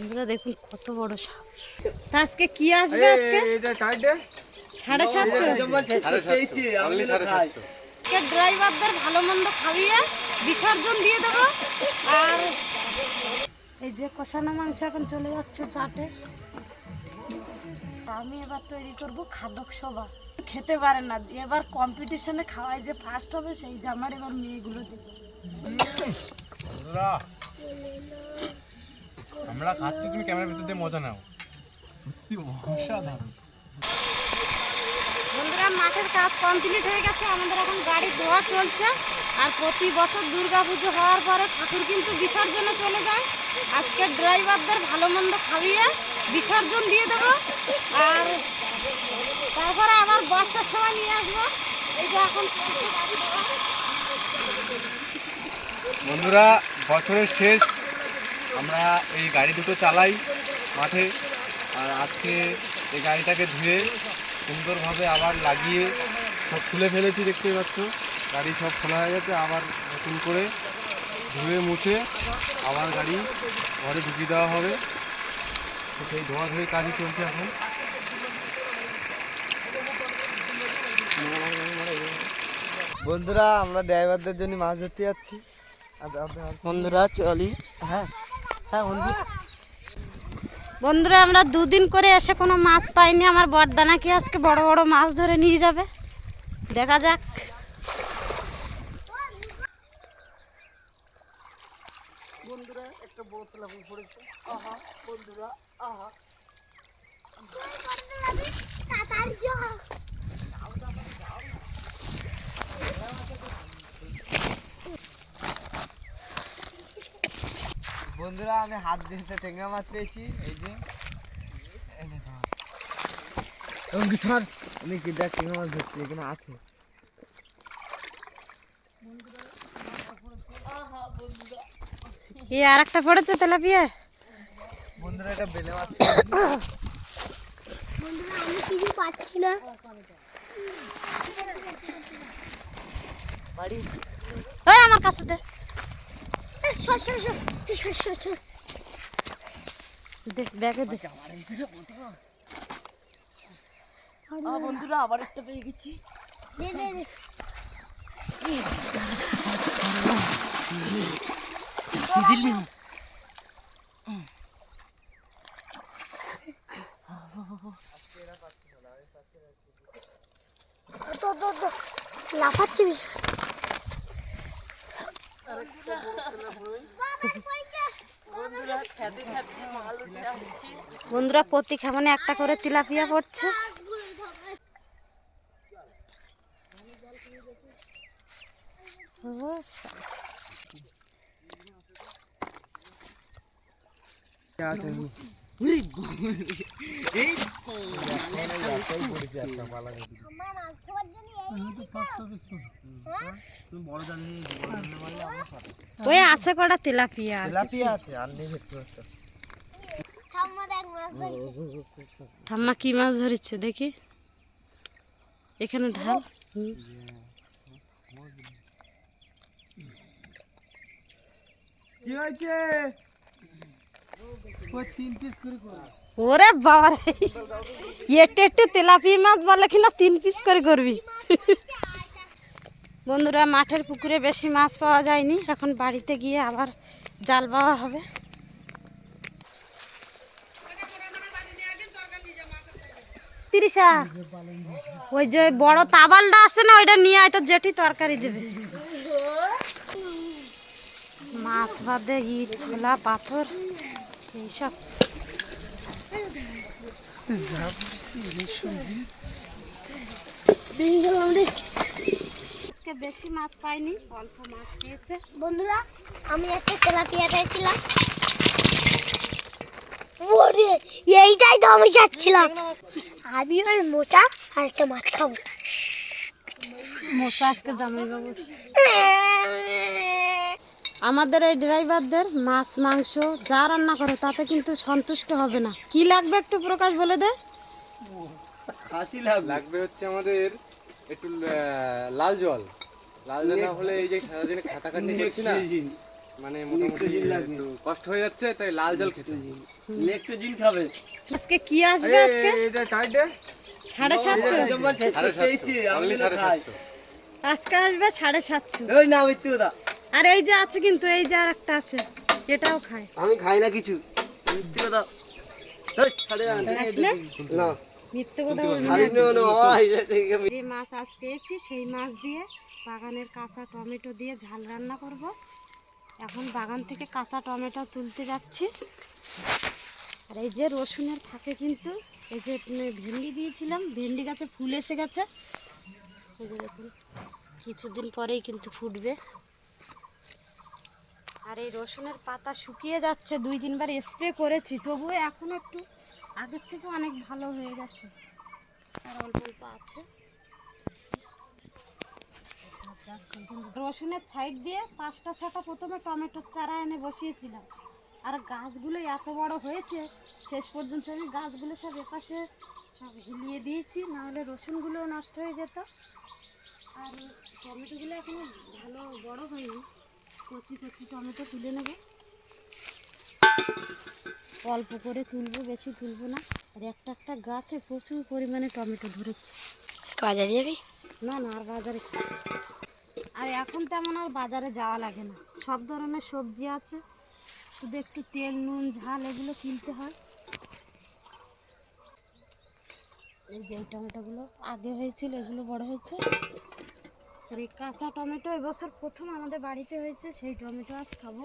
বন্ধুরা দেখুন কত বড় সাপ। তা আজকে কি আসবে আজকে? সাড়ে সাতশো। ড্রাইভারদের ভালো মন্দ খাইয়ে বিসর্জন দিয়ে দেবো। আর এই যে কষানো মাংস এখন চলে যাচ্ছে চাটে। আমি এবার তৈরি করব খাদক সভা খেতে পারে না। এবার কম্পিটিশনে খাওয়াই যে ফার্স্ট হবে সেই জামার এবার মেয়েগুলো দেবে। আমরা খাচ্ছি তুমি ক্যামেরার ভিতর দিয়ে মজা নাও। বন্ধুরা মাঠের কাজ কমপ্লিট হয়ে গেছে। আমাদের এখন গাড়ি ধোয়া চলছে। আর প্রতি বছর দুর্গা পুজো হওয়ার পরে ঠাকুর কিন্তু বিসর্জনে চলে যায়। আজকে ড্রাইভারদের ভালো মন্দ খাইয়ে বিসর্জন দিয়ে দেবো। আর তারপরে আবার বর্ষার সময় নিয়ে আসব। এই যে এখন চলছে গাড়ি ধোয়া। বন্ধুরা বছরের শেষ আমরা এই গাড়ি দুটো চালাই মাঠে। আর আজকে এই গাড়িটাকে ধুয়ে সুন্দরভাবে আবার লাগিয়ে সব খুলে ফেলেছি দেখতেই পাচ্ছ। গাড়ি সব খোলা হয়ে গেছে আবার নতুন করে ধুয়ে মুছে আবার গাড়ি ঘরে ঢুকিয়ে দেওয়া হবে। তো সেই ধোয়া ধুয়ে কাজই চলছে এখন। বন্ধুরা আমরা ড্রাইভারদের জন্য মাছ ধরতে যাচ্ছি। বন্ধুরা চলি। হ্যাঁ হ্যাঁ। বন্ধুরা, আমরা দুদিন করে এসে কোনো মাছ পাইনি। আমার বরদানা কি আজকে বড় বড় মাছ ধরে নিয়ে যাবে? দেখা যাক বন্ধুরা একটা বড় তেলাপুর পড়েছে আহা বন্ধুরা আহা বন্ধুরা আমি হাত দিয়ে টেঙ্গা মাছ পেয়েছি এই যে। এই আমি কি দেখ টেঙ্গা মাছ ধরছি এখানে আছে। এ আর একটা পড়েছে তেলাপিয়া? বন্ধুরা এটা বেলে মাছ। ওই আমার কাছে দে। দে ব্যাগে দে বন্ধুরা আবার একটা পেয়ে গেছি। লাফাচ্ছে বন্ধুরা প্রতি খামানে একটা করে তিলাপিয়া পড়ছে। সা- ওই আছে কটা তেলাপিয়া তেলাপিয়া আছে আর নেই ঠাম্মা কি মাছ ধরেছে দেখি। এখানে ঢাল। কি হয়েছে? তিন পিস করে করে ওরে বাবা এটে এটে তেলাপিয়া মাছ বলে কিনা তিন পিস করে করবি। বন্ধুরা, মাঠের পুকুরে বেশি মাছ পাওয়া যায়নি। এখন বাড়িতে গিয়ে আবার জাল পাওয়া হবে। তিরিশা, ওই যে বড় তাবালটা আছে না, ওইটা নিয়ে আয় তো জেঠি তরকারি দেবে। মাছ বাদে ইট, খোলা পাথর, এইসব। আজকে বেশি মাছ পাইনি অল্প মাছ পেয়েছে বন্ধুরা আমি একটা তেলাপিয়া পেয়েছিলাম ওরে এইটাই তো আমি চাচ্ছিলাম। আমি ওই মোচা আর একটা মাছ খাব। মোটা আজকে জামাই বাবু আমাদের এই ড্রাইভারদের মাছ মাংস যা রান্না করে তাতে কিন্তু সন্তুষ্ট হবে না। কি লাগবে একটু প্রকাশ বলে দে। খাসি লাগবে। লাগবে হচ্ছে আমাদের একটু লাল জল। লাল জল না হলে এই যে সারাদিনে খাটাখাটি করছি না মানে মোটামুটি একটু কষ্ট হয়ে যাচ্ছে তাই লাল জল খেতে একটু জিন খাবে। আজকে কি আসবে আজকে? এটা টাইটে সাড়ে সাতশো। সাড়ে সাতশো। আজকে আসবে সাড়ে সাতশো। ওই না আর এই যে আছে কিন্তু এই যে আর একটা আছে এটাও খায়। আমি খাই না কিছু। মিথ্যে কথা। না মিথ্যে কথা যে মাছ আজ পেয়েছি সেই মাছ দিয়ে বাগানের কাঁচা টমেটো দিয়ে ঝাল রান্না করব। এখন বাগান থেকে কাঁচা টমেটো তুলতে যাচ্ছি। আর এই যে রসুনের ফাঁকে কিন্তু এই যে ভেন্ডি দিয়েছিলাম ভেন্ডি গাছে ফুল এসে গেছে। কিছুদিন পরেই কিন্তু ফুটবে। আর এই রসুনের পাতা শুকিয়ে যাচ্ছে। দুই তিনবার স্প্রে করেছি, তবুও এখন একটু আগের থেকে অনেক ভালো হয়ে গেছে। আর অল্প অল্প আছে। রসুনের সাইড দিয়ে পাঁচটা ছটা প্রথমে টমেটোর চারা এনে বসিয়েছিলাম। আর গাছগুলো এত বড় হয়েছে, শেষ পর্যন্ত আমি গাছগুলো সব এপাশে সব হিলিয়ে দিয়েছি, নাহলে রসুনগুলোও নষ্ট হয়ে যেত। আর টমেটোগুলো এখনও ভালো বড় হয়নি। কচি কচি টমেটো তুলে নেব। অল্প করে তুলবো বেশি তুলবো না। আর একটা একটা গাছে প্রচুর পরিমাণে টমেটো ধরেছে। বাজারে যাবি? না না আর বাজারে আর এখন তেমন আর বাজারে যাওয়া লাগে না। সব ধরনের সবজি আছে। শুধু একটু তেল নুন ঝাল এগুলো কিনতে হয়। এই যে টমেটোগুলো আগে হয়েছিল এগুলো বড় হয়েছে। আর এই কাঁচা টমেটো এবছর প্রথম আমাদের বাড়িতে হয়েছে, সেই টমেটো আজ খাব।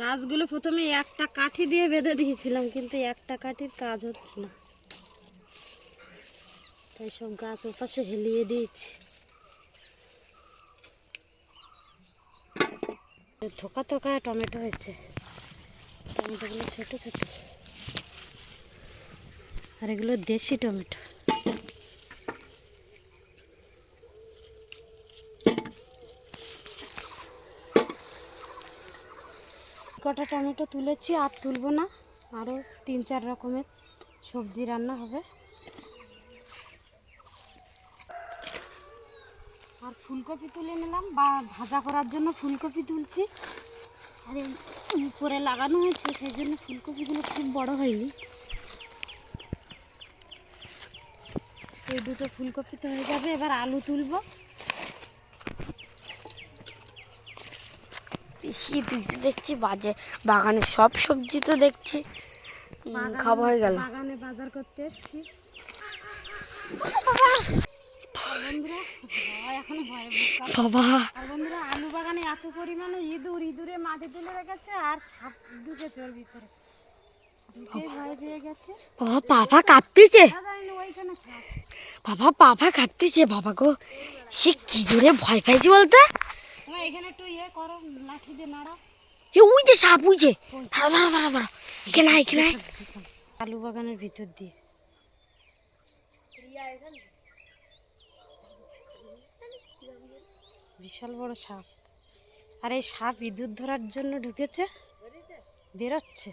গাছগুলো প্রথমে একটা কাঠি দিয়ে বেঁধে দিয়েছিলাম, কিন্তু একটা কাঠির কাজ হচ্ছে না। তাই সব গাছ ওপাশে হেলিয়ে দিয়েছি। থোকা থোকা টমেটো হয়েছে। টমেটোগুলো ছোট ছোট। আর এগুলো দেশি টমেটো। কটা টমেটো তুলেছি, আর তুলবো না। আরও তিন, চার রকমের সবজি রান্না হবে। আর ফুলকপি তুলে নিলাম, বা ভাজা করার জন্য ফুলকপি তুলছি। আর এই উপরে লাগানো হয়েছে, সেই জন্য ফুলকপিগুলো খুব বড় হয়নি। এই দুটো ফুলকপি তো হয়ে যাবে, এবার আলু তুলবো। বেশি দিতে দেখছি বাজে বাগানে সব সবজি তো দেখছি। খাওয়া হয়ে গেল। বাগানে বাজার করতে এসছি। বাবা। বন্ধুরা আলু বাগানে এত পরিমাণে ইঁদুর ইঁদুরে মাটি তুলে রেখেছে আর সাপ ঢুকেছে ওর ভিতরে। ঢুকে ভয় পেয়ে গেছে। বাবা পাপা কাঁপতেছে। বাবা পাপা কাঁপতেছে বাবা গো। সে কি জোরে ভয় পাইছে বলতে? এখানে একটু ইয়ে করো লাঠি দিয়ে নাড়া এ উই যে সাপ উই যে। দাঁড়া দাঁড়া দাঁড়া দাঁড়া। এখানে আলু বাগানের ভিতর দিয়ে। বিশাল বড় সাপ। আর এই সাপ ইঁদুর ধরার জন্য ঢুকেছে। বেরোচ্ছে।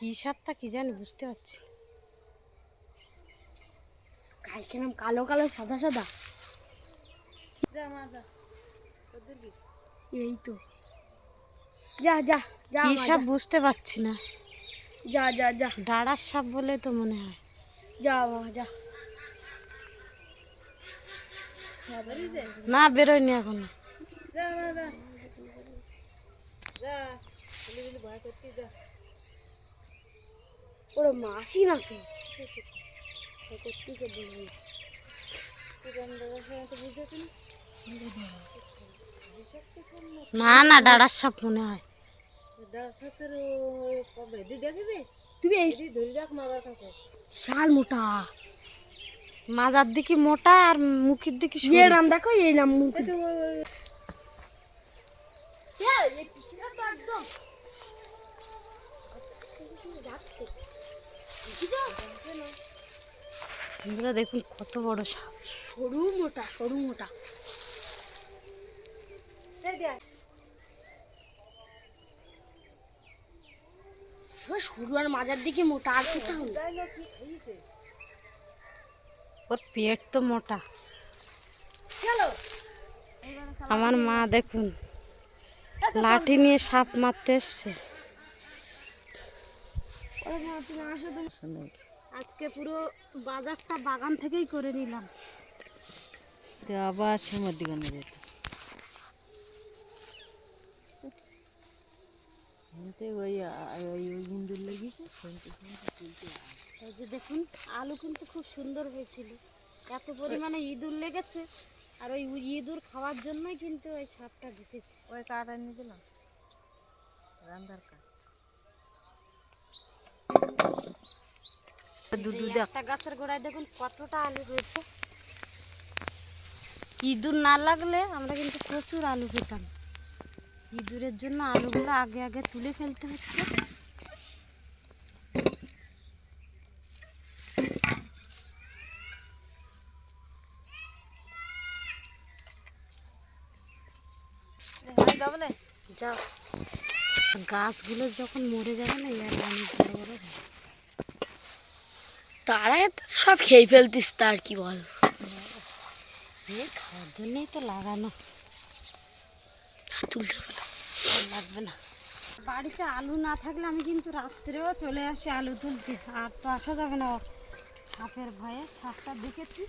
কি সাপটা কি জানি বুঝতে পারছি গায়ে কেন কালো কালো সাদা সাদা? এই তো। যা যা যা কি সাপ বুঝতে পারছি না। যা যা যা। ডাড়ার সাপ বলে তো মনে হয়। যা মা যা। না বেরোয়নি এখনও। ওরা মাসি না করতেছে না না ডাড়ার সাপ মনে হয়। তুমি শাল মোটা। মাজার দিকে মোটা আর মুখের দিকে। এর নাম দেখো এই নাম মুখ বন্ধুরা দেখুন কত বড় সাপ। সরু মোটা সরু মোটা। সরু আর মাজার দিকে মোটা আর কোথাও? ওর পেট তো মোটা। আমার মা দেখুন লাঠি নিয়ে সাপ মারতে এসছে। আজকে পুরো বাজারটা বাগান থেকেই করে নিলাম। তো আবার সময় দিকে নিয়ে যেত। ওই ওই ওই হিন্দুর লেগেছে এই যে দেখুন আলু কিন্তু খুব সুন্দর হয়েছিল। এত পরিমাণে ইঁদুর লেগেছে আর ওই ইঁদুর খাওয়ার জন্যই কিন্তু ওই সারটা দিতেছে। ওই কাঠ নিয়ে দিলাম। রান্দার কাঠ। দুধু একটা গাছের গোড়ায় দেখুন কতটা আলু হয়েছে। ইঁদুর না লাগলে আমরা কিন্তু প্রচুর আলু পেতাম ইঁদুরের জন্য আলুগুলো আগে আগে তুলে ফেলতে হচ্ছে। যাও গাছগুলো যখন মরে যাবে না ইয়ার অনেক বড় বড় হবে। তারা সব খেয়ে ফেলতিস তার কি বল? খাওয়ার জন্যই তো লাগানো। তুলতে হবে না। লাগবে না। বাড়িতে আলু না থাকলে আমি কিন্তু রাত্রেও চলে আসি আলু তুলতে। আর তো আসা যাবে না সাপের ভয়ে। সাপটা দেখেছি।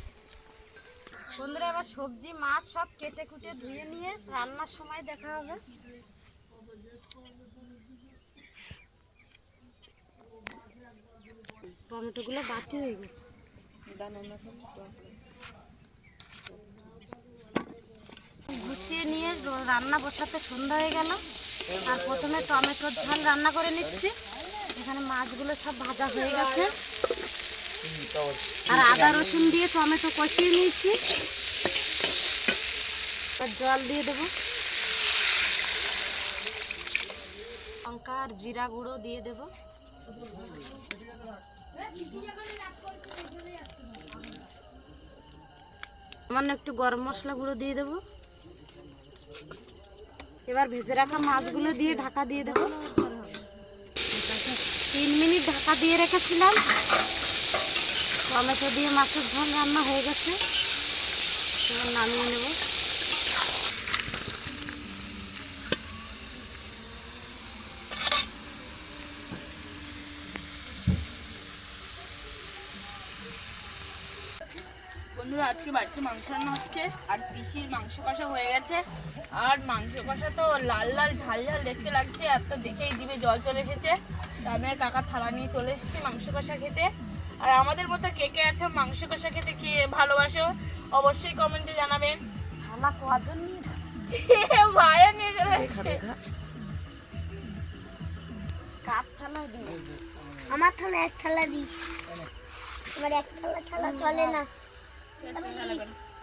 বন্ধুরা এবার সবজি মাছ সব কেটে কুটে ধুয়ে নিয়ে রান্নার সময় দেখা হবে। টমেটোগুলো বাতি হয়ে গেছে। গুছিয়ে নিয়ে রান্না বসাতে সন্ধ্যা হয়ে গেল। আর প্রথমে টমেটোর ঝাল রান্না করে নিচ্ছি। এখানে মাছগুলো সব ভাজা হয়ে গেছে। আর আদা রসুন দিয়ে টমেটো কষিয়ে নিয়েছি। আর জল দিয়ে দেবো। লঙ্কা আর জিরা গুঁড়ো দিয়ে দেবো। সামান্য একটু গরম মশলা দিয়ে দেবো। এবার ভেজে রাখা মাছগুলো দিয়ে ঢাকা দিয়ে দেবো। তিন মিনিট ঢাকা দিয়ে রেখেছিলাম। টমেটো দিয়ে মাছের ঝোল রান্না হয়ে গেছে। নামিয়ে নেব। বন্ধুরা আজকে বাড়িতে মাংস রান্না হচ্ছে আর পিসির মাংস কষা হয়ে গেছে। আর মাংস কষা তো লাল লাল ঝাল ঝাল দেখতে লাগছে আর তো দেখেই দিবে জল চলে এসেছে। তা আমি আর কাকা থালা নিয়ে চলে এসেছে মাংস কষা খেতে। আর আমাদের মতো কে কে আছে মাংস কষা খেতে কে ভালোবাসো অবশ্যই কমেন্টে জানাবেন। থালা কজন নিয়ে? ভাইও নিয়ে চলে এসেছে। কাপ থালা দিয়ে আমার থালা এক থালা দিস। আমার এক থালা থালা চলে না।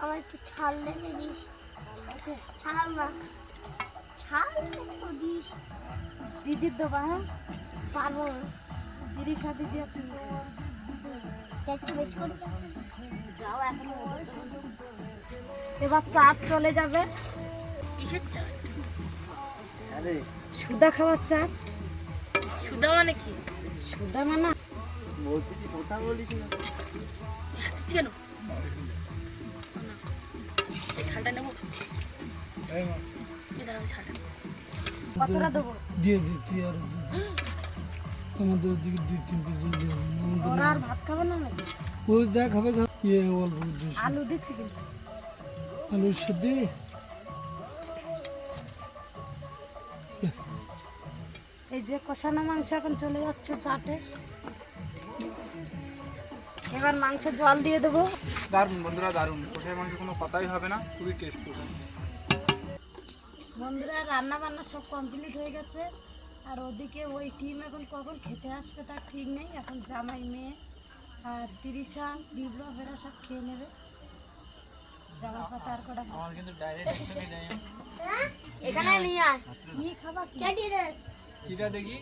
আমার একটু ছাল লেগে দিস। ছাল না। ছাল দিস। দিদির দেবা হ্যাঁ? পারব না দিদির সাথে দিয়ে তুমি একটু বেশি করে যাও এখন। এবার চাট চলে যাবে। কিসের চা আরে। সুদা খাওয়ার চাট সুদা মানে কি? সুদা মানে বলতেছি কথা বলিস না। কেন? কতটা দেবো? দিয়ে দিই আর আমাদের ওদিকে দুই তিন পিস দিয়ে ওরা আর ভাত খাবে না নাকি? ও যা খাবে খাবে ইয়ে অল্প আলু দিচ্ছি কিন্তু। আলুর সাথে এই যে কষানো মাংস এখন চলে যাচ্ছে চাটে। এবার মাংস জল দিয়ে দেবো। দারুণ বন্ধুরা দারুণ। কষাই মাংস কোনো কথাই হবে না খুবই টেস্ট টেস্টফুল বন্ধুরা রান্না বান্না সব কমপ্লিট হয়ে গেছে। আর ওদিকে ওই টিম এখন কখন খেতে আসবে তার ঠিক নেই। এখন জামাই মেয়ে আর তিরিশা বিপ্লব এরা সব খেয়ে নেবে। জামা পাতা আর কটা আমার কিন্তু ডাইরেক্ট এখানে নিয়ে আয়। কি খাবা কি? কেটে দে। কিটা দেখি?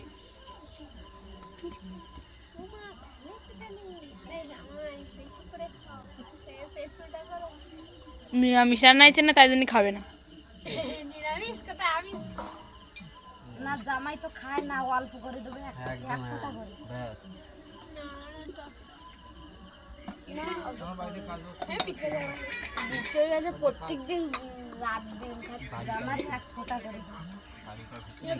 নিরামিষ রান্না হয়েছে না তাই জন্য খাবে না। না জামাই তো খায় না অল্প করে দেবে এক এক ফোঁটা করে। ব্যাস। বিক্রি গেছে প্রত্যেক দিন রাত দিন জামাই এক ফোঁটা করে আর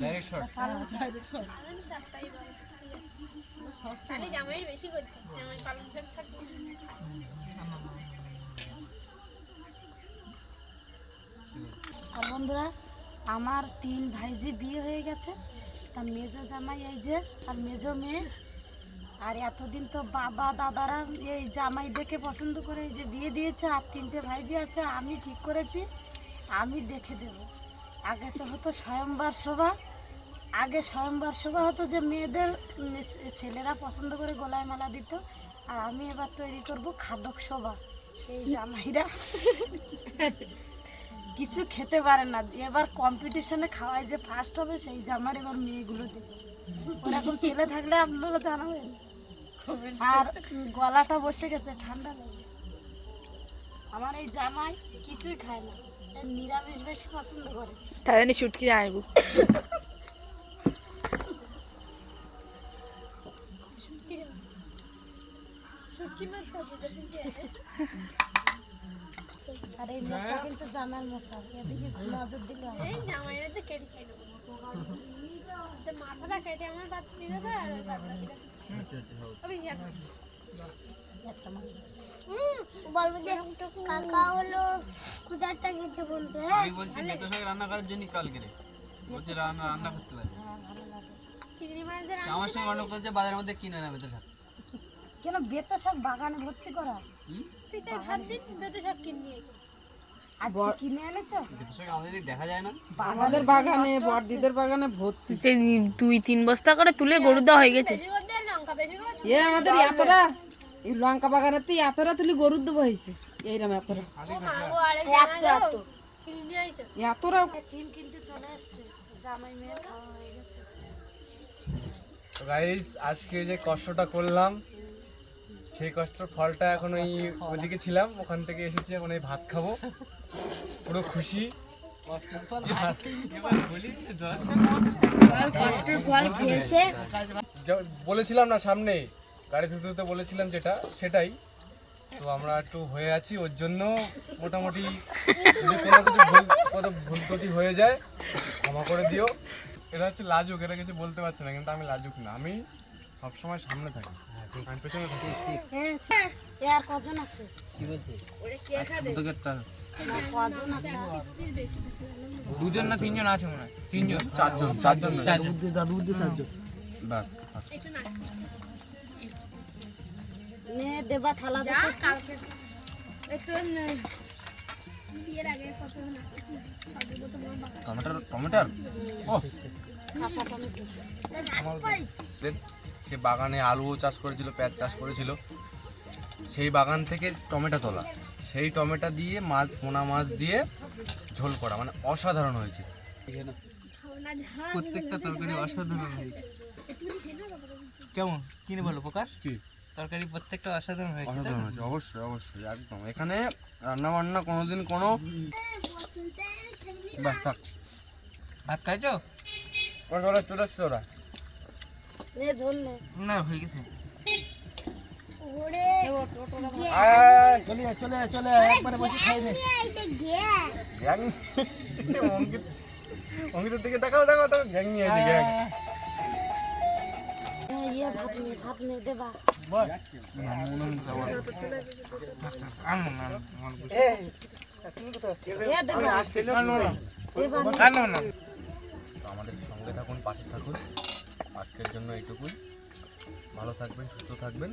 ডাইরেক্ট আর বন্ধুরা আমার তিন ভাইজি বিয়ে হয়ে গেছে। তা মেজো জামাই এই যে আর মেজো মেয়ে। আর এতদিন তো বাবা দাদারা এই জামাই দেখে পছন্দ করে এই যে বিয়ে দিয়েছে আর তিনটে ভাইজি আছে আমি ঠিক করেছি আমি দেখে দেব। আগে তো হতো স্বয়ংবার শোভা আগে স্বয়ংবার শোভা হতো যে মেয়েদের ছেলেরা পছন্দ করে গলায় মালা দিত, আর আমি এবার তৈরি করব খাদক শোভা এই জামাইরা কিছু খেতে পারে না। এবার কম্পিটিশনে খাওয়ায় যে ফার্স্ট হবে, সেই জামার এবার মেয়েগুলো দেবে। ওরকম ছেলে থাকলে আপনারা জানাবেন? আর গলাটা বসে গেছে, ঠান্ডা লাগে। আমার এই জামাই কিছুই খায় না। নিরামিষ বেশি পছন্দ করে। জন্য ছুটকি আনব। আর মশা কিন্তু জামার মশা এদিকে নজর দিলে না। মাথাটা কেটে আমার বাদ দিয়ে দেবে আর বাদ একটা। বলব যে কাকা হলো কুদারটা গেছে বলতে হ্যাঁ? আমি বলছি বেতো শাক রান্না করার জন্য কাল বলছে রান্না রান্না করতে পারবে। আমার সঙ্গে অন্য করছে বাজারের মধ্যে কিনে না শাক বাগানে ভর্তি করা? তুই শাক কিনে আজকে কিনে এনেছো? বেতো শাক আমাদের দেখা যায় না। আমাদের বাগানে বড়দিদের বাগানে ভর্তি। সে দুই তিন বস্তা করে তুলে গরু দেওয়া হয়ে গেছে। এ আমাদের এতটা এই লঙ্কা বাগানেতে এতটা তুলি গরুর দেবো হয়েছে। এইরকম এতটা। এতটা। টিম কিনতে চলে এসছে জামাই মেয়ের খাওয়া হয়ে গেছে। গাইস আজকে যে কষ্টটা করলাম সেই কষ্টের ফলটা এখন ওই ওদিকে ছিলাম ওখান থেকে এসেছি এখন এই ভাত খাব। পুরো খুশি। বলেছিলাম না সামনে গাড়ি ধুতে ধুতে বলেছিলাম যেটা সেটাই। তো আমরা একটু হয়ে আছি ওর জন্য মোটামুটি যদি কোনো কিছু ভুল কোনো ভুল ত্রুটি হয়ে যায় ক্ষমা করে দিও। এটা হচ্ছে লাজুক এটা কিছু বলতে পারছে না কিন্তু আমি লাজুক না আমি সবসময় সামনে থাকি। আমি পেছনে থাকি। আর কজন আছে? কি বলছে? দুজন না তিনজন আছে মনে হয়। তিনজন। চারজন চারজন না। চারজন। ব্যাস নে দেবা থালা দে তো। একটু বিয়ের আগে কত নাচেছি টমেটোর টমেটোর? ও। কাঁচা সে বাগানে আলুও চাষ করেছিল পেঁয়াজ চাষ করেছিল। সেই বাগান থেকে টমেটো তোলা। সেই টমেটো দিয়ে মাছ পোনা মাছ দিয়ে ঝোল করা। মানে অসাধারণ হয়েছে। প্রত্যেকটা তরকারি অসাধারণ হয়েছে। কেমন? কিনে বলো প্রকাশ? কি? তরকারি প্রত্যেকটা অসাধারণ হয়েছে অসাধারণ হয়েছে অবশ্যই অবশ্যই একদম। এখানে রান্না বান্না কোনোদিন কোনো বাস থাক। ভাত খাইছো? ওরা চলে এসছে ওরা। নে ঝোল নে না হয়ে গেছে। চলে চলে চলে একবারে বসে খাই নে। অঙ্কিত অঙ্কিতের দিকে দেখাও দেখাও দেখাও গ্যাং নিয়ে আছে গ্যাং। ভাত নে ভাত নে দেবা। আমাদের সঙ্গে থাকুন পাশে থাকুন। আজকের জন্য এইটুকুই। ভালো থাকবেন সুস্থ থাকবেন।